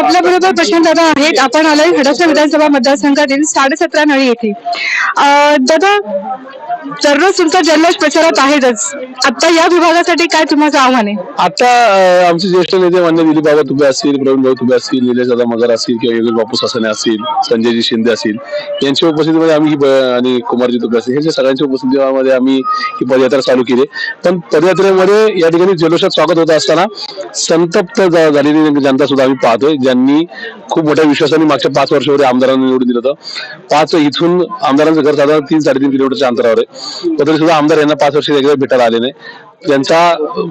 आपल्या बरोबर प्रशांत दादा आहेत. आपण आलोय हडपसर विधानसभा मतदारसंघातील साडेसतरा नळी येथे. दादा दररोज तुमचा जल्लोष प्रचारात आहेतच. आता या विभागासाठी काय तुमचं आव्हान आहे? आता अं, आमचे ज्येष्ठ नेते मान्य दिलीप बाबा तुबे असतील प्रवीण भाऊ तुबे असतील निलेश दादा मगर असतील किंवा योगेश बापू ससाने असतील संजयजी शिंदे असतील यांच्या उपस्थितीमध्ये आम्ही ही ब- आणि कुमारजी तुबे असतील यांच्या सगळ्यांच्या उपस्थितीमध्ये आम्ही ही पदयात्रा चालू केली. पण पदयात्रेमध्ये या ठिकाणी जल्लोषात स्वागत होत असताना संतप्त झालेली जनता सुद्धा आम्ही पाहतोय ज्यांनी खूप मोठ्या विश्वासाने मागच्या पाच वर्षामध्ये आमदारांना निवडून दिलं होतं. पाच इथून आमदारांचं घर साधारण तीन साडेतीन किलोमीटरच्या अंतरावर आहे. तर तरी सुद्धा आमदार यांना पाच वर्ष एकदा भेटायला आले नाही त्यांचा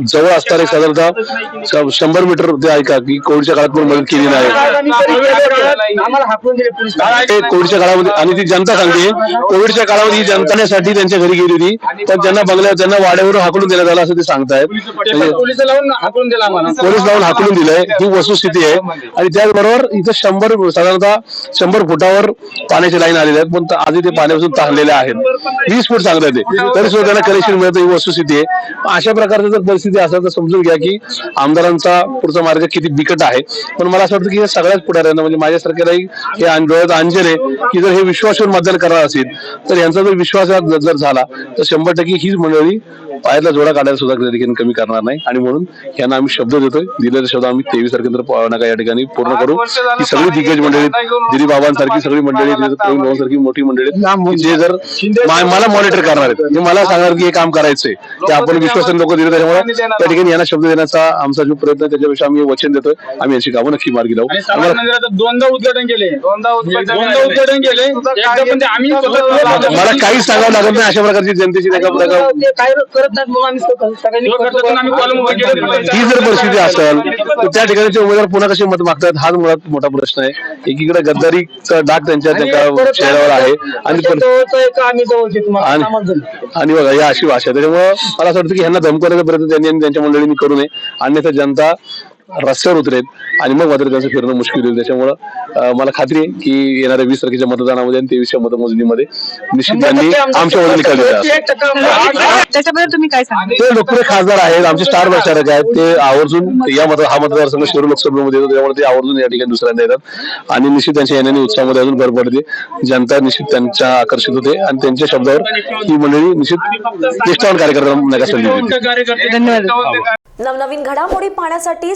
जवळ असणारे साधारणतः शंभर मीटर ते ऐका की कोविडच्या काळात पण मदत केली नाही. ते कोविडच्या काळामध्ये आणि ती जनता सांगते कोविडच्या काळामध्ये ही जनतासाठी त्यांच्या घरी गेली होती. तर त्यांना बंगल्या त्यांना वाड्यावरून हाकलून देण्यात आलं असं ते सांगतायत. पोलीस लावून हाकलून दिलंय. ही वस्तुस्थिती आहे. आणि त्याचबरोबर इथं शंभर साधारणतः शंभर फुटावर पाण्याची लाईन आलेली आहेत. पण आधी ते पाण्यापासून ताणलेले आहेत. वीस फूट सांगता ते. तरी सुद्धा त्यांना कनेक्शन मिळतं ही वस्तुस्थिती आहे. अशा प्रकारची जर परिस्थिती असेल तर समजून घ्या की आमदारांचा पुढचा मार्ग किती बिकट आहे. पण मला असं वाटतं की हे सगळ्याच पुढाऱ्यांना म्हणजे माझ्यासारख्यालाही हे डोळ्यात अंजन आहे की जर हे विश्वासावर मतदान करणार असेल तर यांचा जर विश्वास जर जर झाला तर शंभर टक्के हीच मंडळी पायातला जोडा काढायला सुद्धा कधी ठिकाणी कमी करणार नाही. आणि म्हणून यांना आम्ही शब्द देतोय. दिलेले शब्द आम्ही तेवीस तारखेनंतर नका या ठिकाणी पूर्ण करू. ही सगळी दिग्गज मंडळी दिलीप बाबांसारखी सगळी मंडळी भाऊसारखी मोठी मंडळी की जे जर मला मॉनिटर करणार आहेत. ते मला सांगणार की हे काम करायचंय. ते आपण विश्वासाने लोक दिले त्याच्यामुळे त्या ठिकाणी यांना शब्द देण्याचा आमचा जो प्रयत्न आहे त्याच्यापेक्षा आम्ही वचन देतोय. आम्ही यांची कामं नक्की मार्गी लावू. दोनदा उद्घाटन केले. दोनदा उद्घाटन केले. एकदा पण ते आम्ही स्वतः- मला काहीच सांगावं लागत नाही अशा प्रकारची जनतेची आम्ही सगळ्यांनी करतो. आम्ही उभे केले ही जर परिस्थिती असेल तर त्या ठिकाणचे उमेदवार पुन्हा कसे मत मागतात? हाच मुळात मोठा प्रश्न आहे. एकीकडे गद्दारीचा डाग त्यांच्या त्यांच्या चेहऱ्यावर आहे आणि पर- आम्ही जवळचे आणि आणि बघा ही अशी भाषा आहे. त्याच्यामुळं मला असं वाटतं की ह्यांना धमकवण्याचा प्रयत्न त्यांनी आणि त्यांच्या मंडळींनी करू नये. अन्यथा जनता रस्त्यावर उतरेल आणि मग मात्र त्यांचं फिरणं मुश्किल होईल. त्याच्यामुळं मला खात्री आहे की येणाऱ्या वीस तारखेच्या मतदानामध्ये आणि तेवीसच्या मतमोजणीमध्ये निश्चित त्यांनी आमच्या वतीने निकाल. त्याच्याबद्दल तुम्ही काय सांगा ते लोकप्रिय खासदार आहेत आमचे स्टार प्रचारक आहेत. ते आवर्जून या मत हा मतदारसंघ शिरूर लोकसभेमध्ये येतो त्यामुळे ते आवर्जून या ठिकाणी दुसऱ्यांदा येतात. आणि निश्चित त्यांच्या येण्याने उत्साहामध्ये अजून भर पडते. जनता निश्चित त्यांच्या आकर्षित होते आणि त्यांच्या शब्दावर ही मंडळी निश्चित निष्ठावान कार्यकर्त्यांना नका धन्यवाद. नवनवीन घडामोडी पाहण्यासाठी